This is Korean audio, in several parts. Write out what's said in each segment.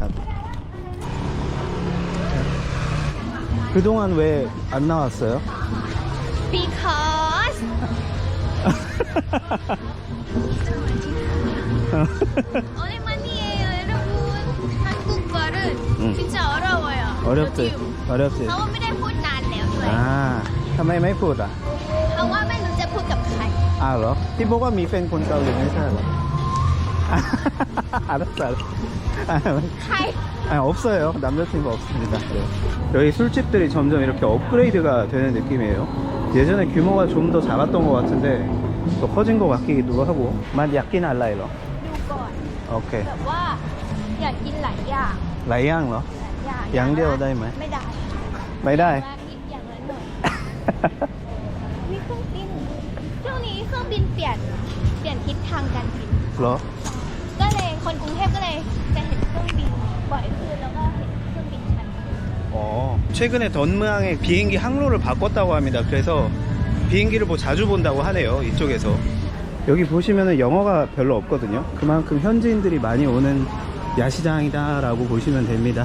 ครับ. 그동안 왜 안 나왔어요? because 오랜만이에요 여러분 한국어는 응. 진짜 어려워요 어렵지. 요즘. 어렵지. เพราะว่าไม่ได้พูดนานแล้วด้วย 아, ทำไมไม่พูดอ่ะ เพราะว่าไม่รู้จะพูดกับใคร 아, เหรอ? ที่บอกว่ามีแฟนคนเกาหลีไม่ใช่เหรอ? 알았어, 알았어. 아, ใคร 아, 없어요. 남자친구 없습니다. 네. 여기 술집들이 점점 이렇게 업그레이드가 되는 느낌이에요. 예전에 규모가 좀 더 작았던 것 같은데 또 커진 것 같기도 하고. 맛 약긴 할라이로. ดูก่อน 오케이. แบบว่าอยากกินหลายอย่าง 라이앙 러 หลายอย่าง อย่างเดียวได้ไหม ไม่ได้ ไม่ได้ ว่ากินอย่างละหน่อยมีเครื่องบินช่วงนี้เครื่องบินเปลี่ยนเปลี่ยนทิศทางการบิน 러? ก็เลยคนกรุงเทพก็เลยจะเห็นเครื่องบินบ่อยขึ้นแล้วก็เห็นเครื่องบินชันขึ้น 어, 최근에 던무항의 비행기 항로를 바꿨다고 합니다. 그래서 비행기를 뭐 자주 본다고 하네요. 이쪽에서. 여기 보시면은 영어가 별로 없거든요. 그만큼 현지인들이 많이 오는 야시장이다라고 보시면 됩니다.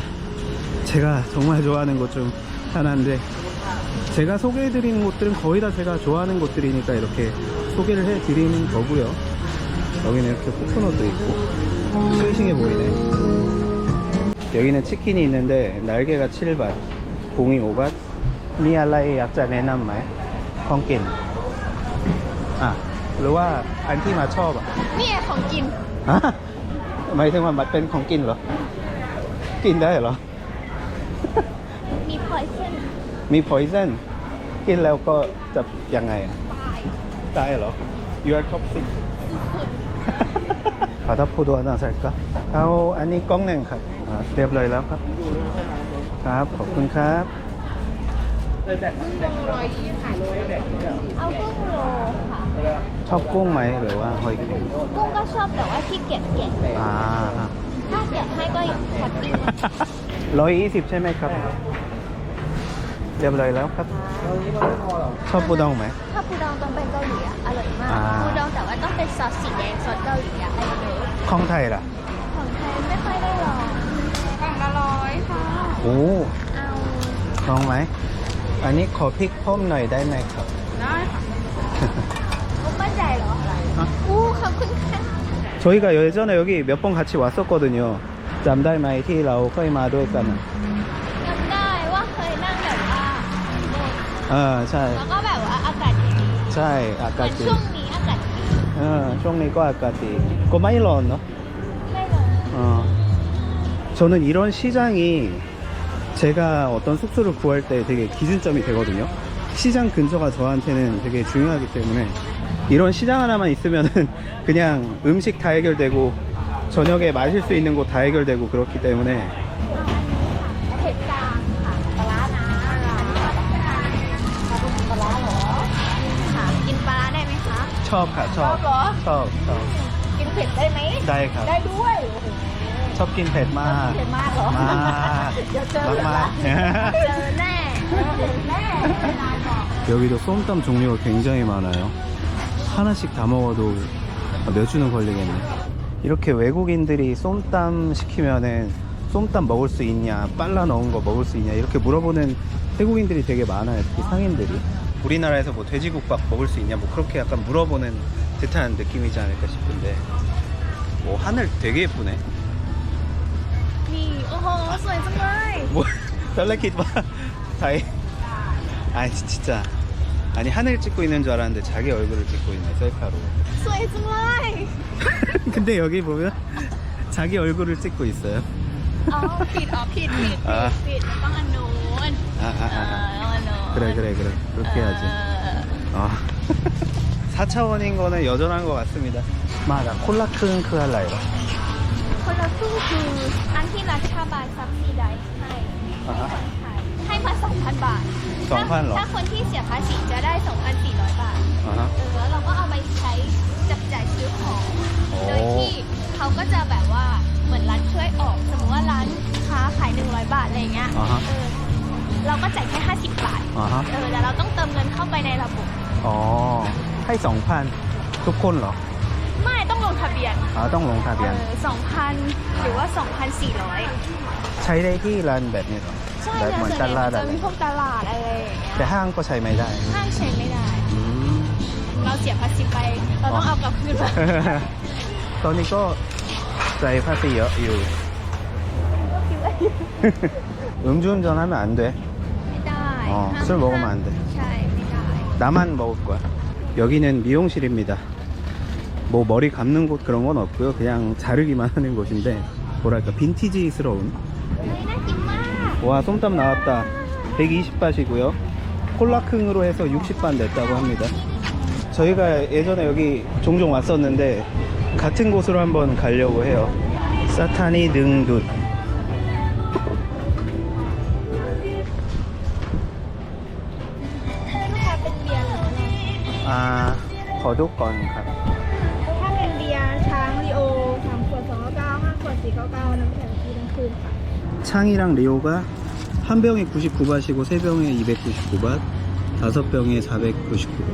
제가 정말 좋아하는 곳 중 하나인데 제가 소개해드리는 곳들은 거의 다 제가 좋아하는 곳들이니까 이렇게 소개를 해드리는 거고요. 여기는 이렇게 코코넛도 있고 싱싱해 보이네. 여기는 치킨이 있는데 날개가 7밭, 공이 5밭. 미알라이 약자 내남마에 콩킨. 아, หรือว่าอันที่มาชอบอ่ะ เนี่ยของกิน ฮะหมายถึงว่ามันเป็นของกินเหรอ กินได้เหรอ มีพอยเซน มี poison กินแล้วก็จะยังไงอ่ะ ตาย ตายเหรอ you are toxic ขอทับพูด วนาใส่ก็เอาอันนี้กล้องหนึ่งครับอ่าเรียบเลยแล้วครับ ครับขอบคุณครับเอากุ้งโลค่ะ ชอบกุ้งไหมหรือว่าหอยเข็มกุ้งก็ชอบแต่ว่าขี้เกียจแกะอ่า ถ้าแกะให้ก็แฮปปี้ร้อยยี่สิบใช่ไหมครับ เรียบร้อยแล้วครับ ชอบปูดองไหม ถ้าปูดองต้องเป็นเกาหลีอะอร่อยมากอ่า ปูดองแต่ว่าต้องเป็นซอสสีแดงซอสเกาหลีอะไอ้เลิฟ ของไทยล่ะ ของไทยไม่ค่อยได้ลองกล่องละร้อยค่ะ โอ้ เอา ลองไหม อันนี้ขอพริกเพิ่มหน่อยได้ไหมครับ ได้ค่ะมุกบ้านใหญ่เหรอ ฮะ อู้ขอบคุณค่ะ 저희가 예전에 여기 몇 번 같이 왔었거든요. 짬달마이 티라오 커이마도 했잖아. จำได้ว่าเคยนั่งแบบว่าบน 아, 자, แล้วก็แบบว่าอากาศดี 자, เหมือน 아까지. ช่วงนี้อากาศ 그, ดี 어, 쇼니거 아까지. 그거 많이 넣었노? ไม่เลย 어. 저는 이런 시장이 제가 어떤 숙소를 구할 때 되게 기준점이 되거든요. 시장 근처가 저한테는 되게 중요하기 때문에 이런 시장 하나만 있으면은 그냥 음식 다 해결되고 저녁에 마실 수 있는 곳 다 해결되고 그렇기 때문에 คะ 첩, 가, 첩, 첩, 어? 첩, 첩. กินเผ็ดได้ไหม ได้ครับ ได้ด้วยโอ้โห 첩긴 뱃마. เผ็ดมากเหรอ มาก เดี๋ยวเจอ มากๆ เจอแน่เจอแน่เวลาบอก 여기도 쏨땀 종류가 굉장히 많아요. 하나씩 다 먹어도 몇 주는 걸리겠네. 이렇게 외국인들이 쏨땀 시키면은 쏨땀 먹을 수 있냐, 빨라 넣은 거 먹을 수 있냐 이렇게 물어보는 태국인들이 되게 많아요. 특히 상인들이. 우리나라에서 뭐 돼지국밥 먹을 수 있냐, 뭐 그렇게 약간 물어보는 듯한 느낌이지 않을까 싶은데. 오 하늘 되게 예쁘네. นี่โอ้โหสวยจังเลย 뭐 달래킷 봐. 다이. 아니 진짜. 아니 하늘 찍고 있는 줄 알았는데 자기 얼굴을 찍고 있네 셀카로. สวยจังเลย 근데 여기 보면 자기 얼굴을 찍고 있어요. อ๋อผิดอ๋อผิดผิด อ่า ผิดผิดต้องอันนู้น 아, 아, เออ 아, ต้องอันนู้น 아. 그래, 그래, 그래. 그렇게 해야지. เออ 아. 4차원인 거는 여전한 것 같습니다. 맞아. 콜라 큰 크할라이로. คนละครึ่งคือครั้งที่รัช บาทซับซีได้ให้ อ่าฮะ ให้มา 2,000 บาท 2,000เหรอ ถ้าคนที่เสียภาษีจะได้ 2,400 บาท อ่าฮะ เออแล้วเราก็เอาไปใช้จับจ่ายซื้อของ โอ้ โดยที่เขาก็จะแบบว่าเหมือนร้านช่วยออก สมมติว่าร้านค้าขาย 100 บาทอะไรเงี้ย อ่าฮะ เออเราก็จ่ายแค่ 50 บาท อ่าฮะ เออแต่เราต้องเติมเงินเข้าไปในระบบ อ๋อ ให้สองพันทุกคนเหรอ ไม่ต้องลงทะเบียน อ๋อต้องลงทะ เอ เบียน อ2,000 หรือว่า 2,400 ใช้ได้ที่ร้านแบบนี้เหรอ ใช่ แบบ แล้ว เหมือน ส่วน ต ใหญ่ ลาด มัน อะ จะ ไร มีพวกตลาดอะไรอย่างเงี้ย แต่ห้างก็ใช้ไม่ได้ ห้างใช้ไม่ได้ อืม เราเสียภาษีไป เราต้องเอากลับคืนมา ตอนนี้ก็ใจภาษีเยอะอยู่ 음주운전하면 안 돼. ไม่ได้ อ๋อ ห้าม 술 먹으면 안 돼. ใช่ไม่ได้ 나만 먹을 거야. 여기는 미용실입니다. 뭐 머리 감는 곳 그런 건 없고요. 그냥 자르기만 하는 곳인데 뭐랄까 빈티지스러운. เฮ้ยน่ากินมาก 와 쏨땀 나왔다. 120바시고요. 콜라킹으로 해서 60반 냈다고 합니다. 저희가 예전에 여기 종종 왔었는데 같은 곳으로 한번 가려고 해요. 사타니 능둔. 거두건 가. ถ้าเป็นเบียร์ช้างลีโอสามขวดสองเก้าเก้าห้าขวดสี่เก้าเก้าน้ำแข็งฟรีทั้งคืนค่ะ 창이랑 리오가 한 병에 99바시고 세 병에 299바, 다섯 병에 499바.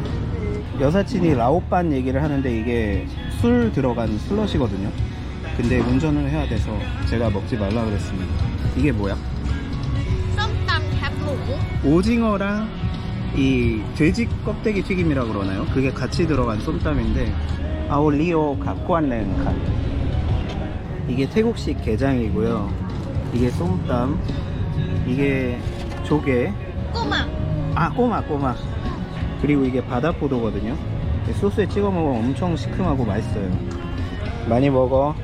여사친이 라오빤 얘기를 하는데 이게 술 들어간 슬러시거든요. 근데 운전을 해야 돼서 제가 먹지 말라 그랬습니다. 이게 뭐야? ส้มตำแคบหมู 오징어랑 이 돼지 껍데기 튀김이라 그러나요? 그게 같이 들어간 쏨땀인데 아올리오 갖고 왔는 이게 태국식 게장이고요. 이게 쏨땀. 이게 조개. 꼬막 아 꼬막 꼬막 그리고 이게 바다포도거든요. 소스에 찍어 먹으면 엄청 시큼하고 맛있어요. 많이 먹어.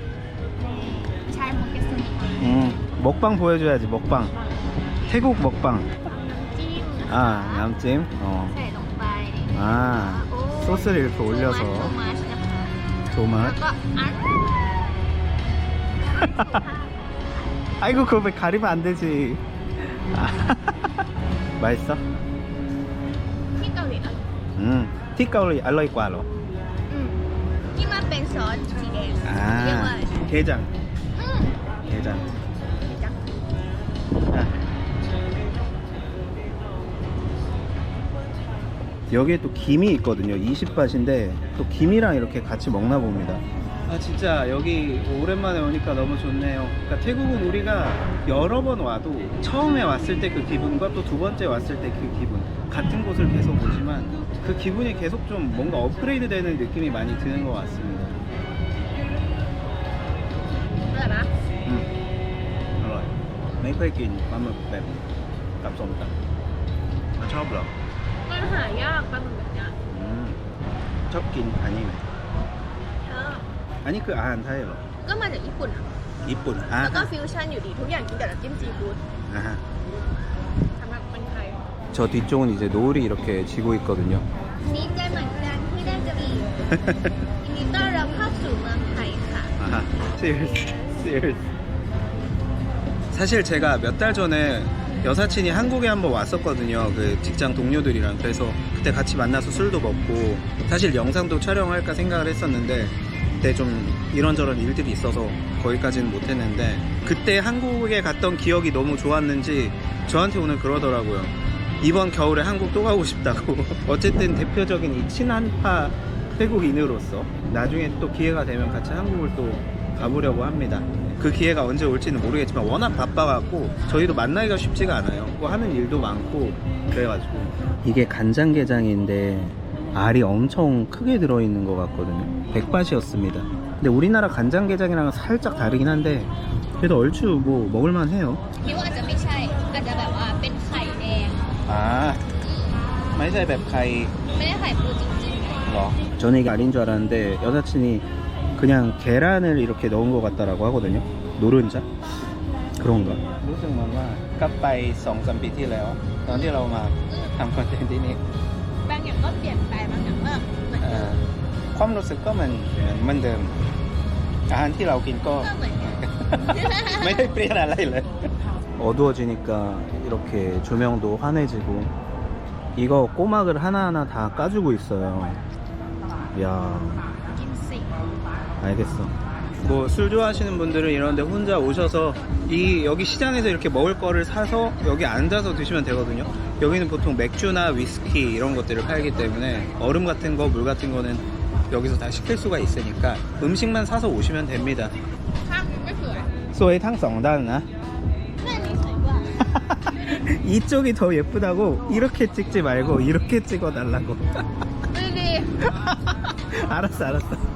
네, 잘 먹겠습니다. 음, 먹방 보여줘야지 먹방. 태국 먹방. 아 양찜 어. 아 소스를 이렇게 올려서. 도맛? 아이고 그거 왜 가리면 안 되지. 아, 맛있어? 티카울리 알로이과로 음, 이만 뺑서 지게. 아, 게장. 게장. 게장. 여기에 또 김이 있거든요. 20밭인데 또 김이랑 이렇게 같이 먹나 봅니다. 아 진짜 여기 오랜만에 오니까 너무 좋네요. 그러니까 태국은 우리가 여러 번 와도 처음에 왔을 때 그 기분과 또 두 번째 왔을 때 그 기분 같은 곳을 계속 오지만 그 기분이 계속 좀 뭔가 업그레이드 되는 느낌이 많이 드는 것 같습니다. 음. 어, 메이플 낀 마물 뱀 감사합니다. 아, 처음 봐 มตำชอบเหรอ มันหายากปลาหมึกแบบเนี้ย 음. ชอบกินอันนี้ไหม เออ อันนี้คืออาหารไทยเหรอ ก็มาจากญี่ปุ่นอะ ญี่ปุ่นอ่า แล้วก็ฟิวชั่นอยู่ดีทุกอย่างกินแต่ละจิ้มซีฟู้ด อ่าฮะ สำหรับคนไทย 저 뒤쪽은 이제 노을이 이렇게 지고 있거든요 ดีใจเหมือนกันที่ได้จะมียินดีต้อนรับเข้าสู่เมืองไทยค่ะ 아하 cheers cheers 사실 제가 몇 달 전에 여사친이 한국에 한번 왔었거든요. 그 직장 동료들이랑. 그래서 그때 같이 만나서 술도 먹고 사실 영상도 촬영할까 생각을 했었는데 그때 좀 이런저런 일들이 있어서 거기까지는 못했는데 그때 한국에 갔던 기억이 너무 좋았는지 저한테 오늘 그러더라고요. 이번 겨울에 한국 또 가고 싶다고. 어쨌든 대표적인 이 친한파 태국인으로서 나중에 또 기회가 되면 같이 한국을 또 가보려고 합니다. 그 기회가 언제 올지는 모르겠지만 워낙 바빠갖고 저희도 만나기가 쉽지가 않아요. 뭐 하는 일도 많고 그래가지고 이게 간장게장인데 알이 엄청 크게 들어있는 것 같거든요. 백밭이었습니다. 근데 우리나라 간장게장이랑은 살짝 다르긴 한데 그래도 얼추 뭐 먹을만 해요. คิดว่าอาจจะไม่ใช่ อาจจะแบบว่าเป็นไข่แดง 아, ไม่ใช่แบบไข่ ไม่ได้ไข่ปูจริงๆไง 뭐. 저는 이게 아닌 줄 알았는데 여사친이 그냥 계란을 이렇게 넣은 것 같다라고 하거든요. 노른자? 그런가? รู้สึกเหมือนว่ากลับไปสองสามปีที่แล้ว ตอนที่เรามาทำคอนเทนต์ที่นี่ บางอย่างก็เปลี่ยนไปบางอย่างก็เหมือน เอ่ เดิ อ ม ความรู้สึกก็เหมือนเหมือนเดิม อาหารที่เรากินก็ ก็เหมือนกัน ไม่ได้เปลี่ยนอะไรเลย 어두워지니까 이렇게 조명도 환해지고 이거 꼬막을 하나하나 다 까주고 있어요. 야 กินสิ 알겠어. 뭐 술 좋아하시는 분들은 이런데 혼자 오셔서 이 여기 시장에서 이렇게 먹을 거를 사서 여기 앉아서 드시면 되거든요. 여기는 보통 맥주나 위스키 이런 것들을 팔기 때문에 얼음 같은 거, 물 같은 거는 여기서 다 시킬 수가 있으니까 음식만 사서 오시면 됩니다. 아, 소의탕성단나 네, 이쪽이 더 예쁘다고 이렇게 찍지 말고 이렇게 찍어 달라고. 네, 네. 알았어 알았어.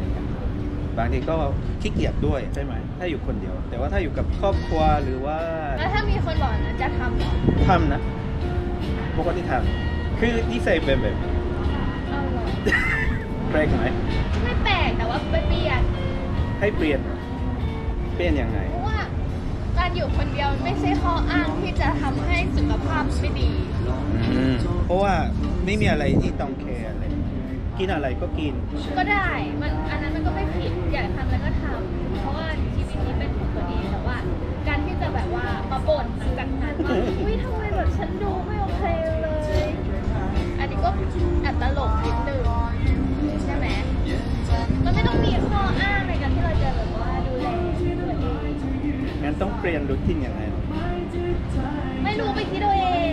บางทีก็ขี้เกียจด้วยใช่ไหมถ้าอยู่คนเดียว แต่ว่าถ้าอยู่กับครอบครัวหรือว่าแล้วถ้ามีคนบอกนะจะทำเหรอทำนะปกติทำคือนิสัยเป็นแบบนี้เอาเหรอแปลกไหมไม่แปลกแต่ว่าไปเปลี่ยนให้เปลี่ยนเปลี่ยนยังไง เพราะว่าการอยู่คนเดียวไม่ใช่ข้ออ้างที่จะทำให้สุขภาพไม่ดี อืมเพราะว่าไม่มีอะไรที่ต้องแคร์อะไร กินอะไรก็กิน ก็ได้ มันอันนั้นมันก็ไม่ผิด อยากทำอะไรก็ทำ เพราะว่าชีวิตนี้เป็นของตัวเองแต่ว่า การที่จะแบบว่ามาบ่นกันนั้นว่าอุ้ยทำไมแบบฉันดูไม่โอเคเลย อันนี้ก็แอบตลกนิดนึงใช่ไหมมันไม่ต้องมีข้ออ้างในการที่เราจะแบบว่าดูแลตัวเองงั้นต้องเปลี่ยนรูทีนยังไง ไม่รู้ไปคิดเอาเอง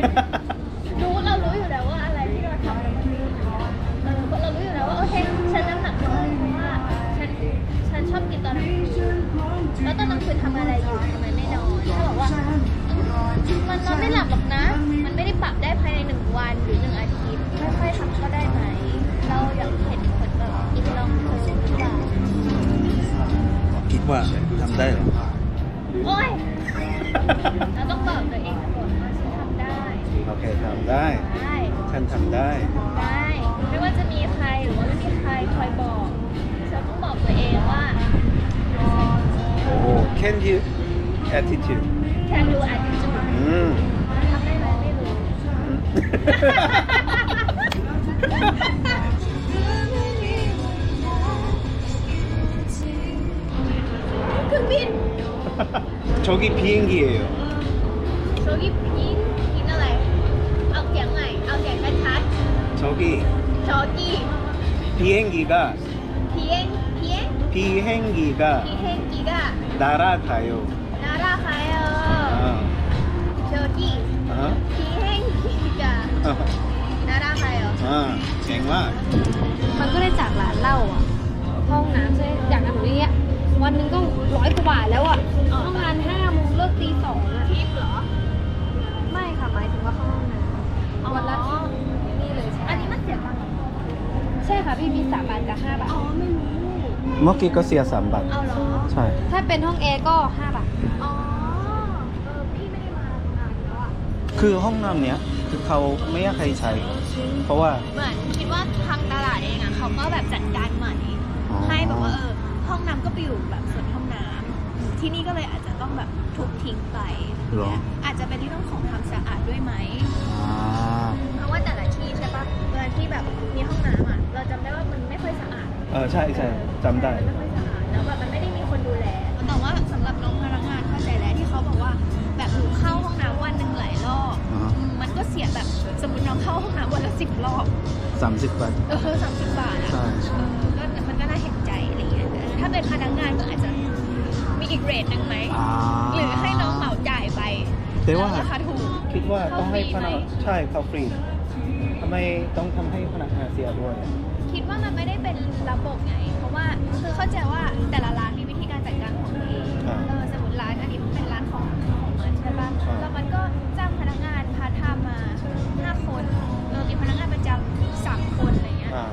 หลับหรอกนะ มันไม่ได้ปรับได้ภายในหนึ่งวันหรือหนึ่งอาทิตย์ค่อยๆทำก็ได้ไหม เราอยากเห็นผลแบบอีกลองเทอมหรือเปล่าคิดว่าทำได้เหรอโอ้ย เราต้องบอกตัวเองก่อนว่าฉันทำได้โอเคทำได้ได้ฉันทำได้ ได้ ไม่ว่าจะมีใครหรือว่าไม่มีใครคอยบอกฉันต้องบอกตัวเองว่า โอ้ can you attitude can do attitude อืม 저기 비행기예요. 저기 빈 기나요. 어깨나요. 어깨가 다 저기 저기 비행기가 비행 비행 비행기가 비행기가 날아가요. 날아가요. 어, 저기 어? 비행기가 ดาราใครเหรอ อ่าเจ๋งมากมันก็ได้จากร้านเหล้าอะ ห้องน้ำใช่ไหมอย่างนั้นหนอย่างเงี้ย วันหนึ่งก็ร้อยกว่าบาทแล้วอะเข้างานห้าโมงเลิกตีสองอะทิปเหรอ ไม่ค่ะหมายถึงว่าห้องน้ำวันละทิปนี่เลยใช่อันนี้มันเสียบังค์ใช่ค่ะพี่มีสามบาทกับห้าบาทอ๋อไม่รู้ เมื่อกี้ก็เสียสามบาท เอาเหรอ ใช่ ถ้าเป็นห้องแอร์ก็ห้าบาท อ๋อ คือห้องน้ำเนี้ยคือเขาไม่อยากให้ใช้ เพราะว่า เหมือนคิดว่าทางตลาดเองอะเขาก็แบบจัดการใหม่อ๋อ ให้แบบว่าเออห้องน้ำก็ไปอยู่แบบส่วนห้องน้ำที่นี่ก็เลยอาจจะต้องแบบทุบทิ้งไปหรอ อาจจะเป็นเรื่องของความสะอาดด้วยไหม อ่าเพราะว่าแต่ละที่ใช่ปะเวลาที่แบบมีห้องน้ำอะ เราจำได้ว่ามันไม่ค่อยสะอาดเออใช่ใช่จำได้ มันไม่ค่อยสะอาดแล้วแบบมันไม่ได้มีคนดูแล สามสิบบาทเออสามสิบบาทอะใช่ใช่เออก็มันก็น่าเห็นใจอะไรอย่างเงี้ยเออถ้าเป็นพนักงานก็อาจจะมีอีกเรทหนึ่งไหม อ่าหรือให้น้องเหมาจ่ายไปแต่ว่าราคาถูก คิดว่าต้องให้พนักเข้าฟรีไหมใช่เขาฟรีทำไมต้องทำให้พนักงานเสียด้วย คิดว่ามันไม่ได้เป็นระบบไง เพราะว่าคือเข้าใจว่าแต่ละร้าน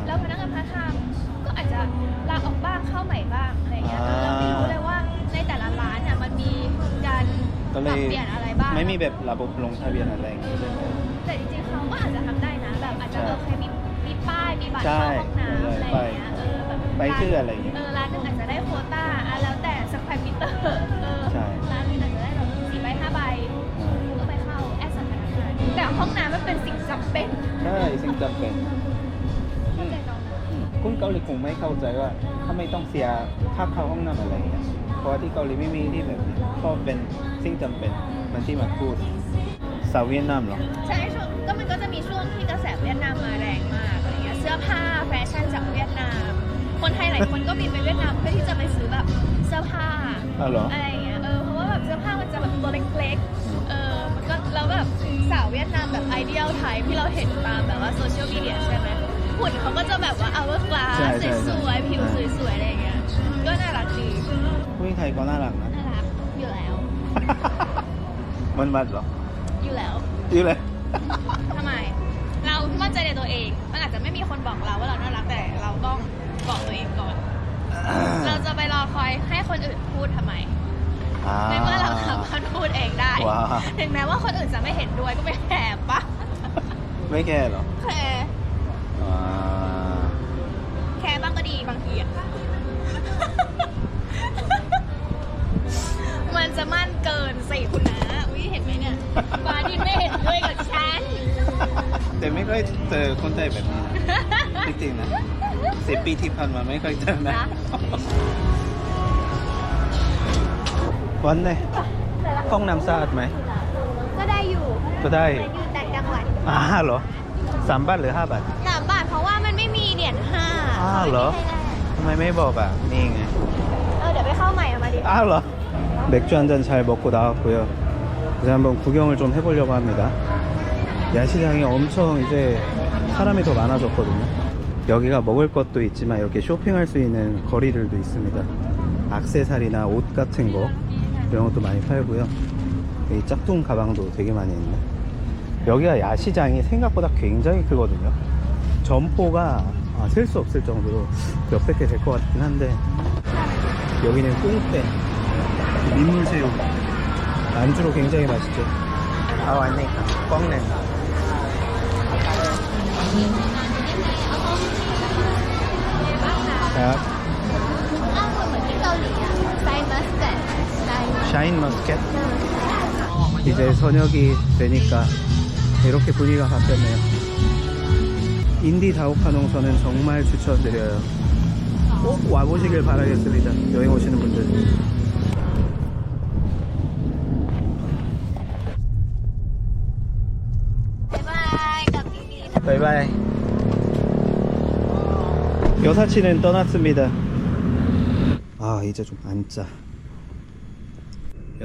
แล้วพนักงานพาร์ทไทม์ก็อาจจะลาออกบ้างเข้าใหม่บ้างอะไรเงี้ยอ่า เราไม่รู้เลยว่าในแต่ละร้านอะมันมีการก็ปเลรับยเปลี่ยนอะไรบ้าง ไม่มีแบบระบบลงทะเบียนอะไรอย่างเงี้ยใช่ไหม แต่จริงๆเขาก็อาจจะทำได้นะแบบอาจจะใช่เออเคยมีมีป้ายมีบัตรใช่เข้าห้องน้ำอะไรอย่างเงี้ยเออแบบไปชื่ออะไรอย่างเงี้ยเออร้านหนึงอาจจะได้โควต้าอะแล้วแต่สแควร์มิเตอร์เออใช่ ร้านหนึงอาจจะได้แบบสี่ใบห้าใบก็ไปเข้าแอสสันธนาคารแต่ห้องน้ำมันเป็นสิ่งจำเป็น ใช่สิ่งจำเป็น คุณเกาหลีคงไม่เข้าใจว่าทำไมต้องเสียค่าเข้าห้องน้ำอะไรอย่างเงี้ยเพราะว่าที่เกาหลีไม่มีที่แบบนี้ก็เป็นสิ่งจำเป็นเหมันที่มาพูดสาวเวียดนามเหรอใช่ช่วงก็มันก็จะมีช่วงที่กระแสเวียดนามมาแรงมากอะไรเงี้ยเสื้อผ้าแฟชั่นจากเวียดนาม คนไทยหลายคนก็บินไปเวียดนามเพื่อที่จะไปซื้อแบบเสื้อผ้าอ้าวเหรออะไรอย่างเงี้ยเออเพราะว่าแบบเสื้อผ้ามันจะแบบตัวเล็กๆเออมันก็แล้วแบบสาวเวียดนามแบบไอเดียลไทป์ที่เราเห็นตามแบบว่าโซเชียลมีเดียใช่ไหม หุ่นเขาก็จะแบบว่า hour ใช่ class ใช่ใช่สวยๆ ผิวสวยๆ อะไรอย่างเงี้ยก็น่ารักดี ผู้หญิงไทยก็น่ารักนะ น่ารักอยู่แล้ว มันมันเหรออยู่แล้วอยู่เลย ทำไม เรามั่นใจในตัวเอง มันอาจจะไม่มีคนบอกเราว่าเราน่ารักแต่เราต้องบอกตัวเองก่อน เราจะไปรอคอยให้คนอื่นพูดทำไม ในเมื่อเราสามารถพูดเองได้ ว้าว ถึงแม้ว่าคนอื่นจะไม่เห็นด้วยก็ไม่แคร์ปะไม่แค่เหรอ แคร์อ่า จะมั่นเกินใส่คุณนะอุ้ยเห็นไหมเนี่ยบาที่ไม่เห็นด้วยกับฉัน แต่ไม่ค่อยเจอคนไทยแบบนี้จริงๆนะสิบปีที่ผ่านมาไม่ค่อยเจอนะ วันเลยห้องน้ำสะอาดไหม ก็ได้อยู่ก็ได้เอยู่แต่จังหวัดอ่าเหรอสามบาทหรือห้าบาท สามบาทเพราะว่ามันไม่มีเหรียญห้าอ้าเหรอ ทำไมไม่บอกอะ นี่ไง เออเดี๋ยวไปเข้าใหม่เอามาดิอ้าวเหรอ 맥주 한 잔 잘 먹고 나왔고요. 이제 한번 구경을 좀 해보려고 합니다. 야시장이 엄청 이제 사람이 더 많아졌거든요. 여기가 먹을 것도 있지만 이렇게 쇼핑할 수 있는 거리들도 있습니다. 악세사리나 옷 같은 거 이런 것도 많이 팔고요. 이 짝퉁 가방도 되게 많이 있네. 여기가 야시장이 생각보다 굉장히 크거든요. 점포가 아, 셀수 없을 정도로 몇백 개 될 것 같긴 한데 여기는 꽁대, 민물새우. 안주로 굉장히 맛있죠. 아 왔네. 꽝낸다 자. 샤인 머스켓. 이제 저녁이 되니까 이렇게 분위기가 바뀌었네요. 인디 다오카 농선은 정말 추천드려요. 꼭 와보시길 바라겠습니다. 여행 오시는 분들. 바이바이. 여사친은 떠났습니다. 아, 이제 좀 앉자.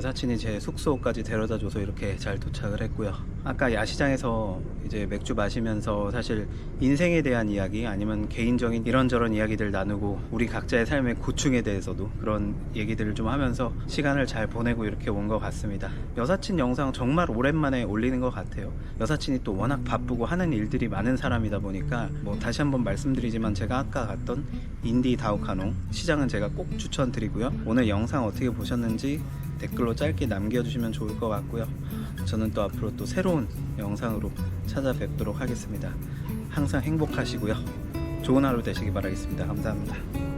여사친이 제 숙소까지 데려다 줘서 이렇게 잘 도착을 했고요. 아까 야시장에서 이제 맥주 마시면서 사실 인생에 대한 이야기 아니면 개인적인 이런저런 이야기들 나누고 우리 각자의 삶의 고충에 대해서도 그런 얘기들을 좀 하면서 시간을 잘 보내고 이렇게 온 것 같습니다. 여사친 영상 정말 오랜만에 올리는 것 같아요. 여사친이 또 워낙 바쁘고 하는 일들이 많은 사람이다 보니까 뭐 다시 한번 말씀드리지만 제가 아까 갔던 인디 다오카농 시장은 제가 꼭 추천드리고요. 오늘 영상 어떻게 보셨는지 댓글로 짧게 남겨주시면 좋을 것 같고요. 저는 또 앞으로 또 새로운 영상으로 찾아뵙도록 하겠습니다. 항상 행복하시고요. 좋은 하루 되시기 바라겠습니다. 감사합니다.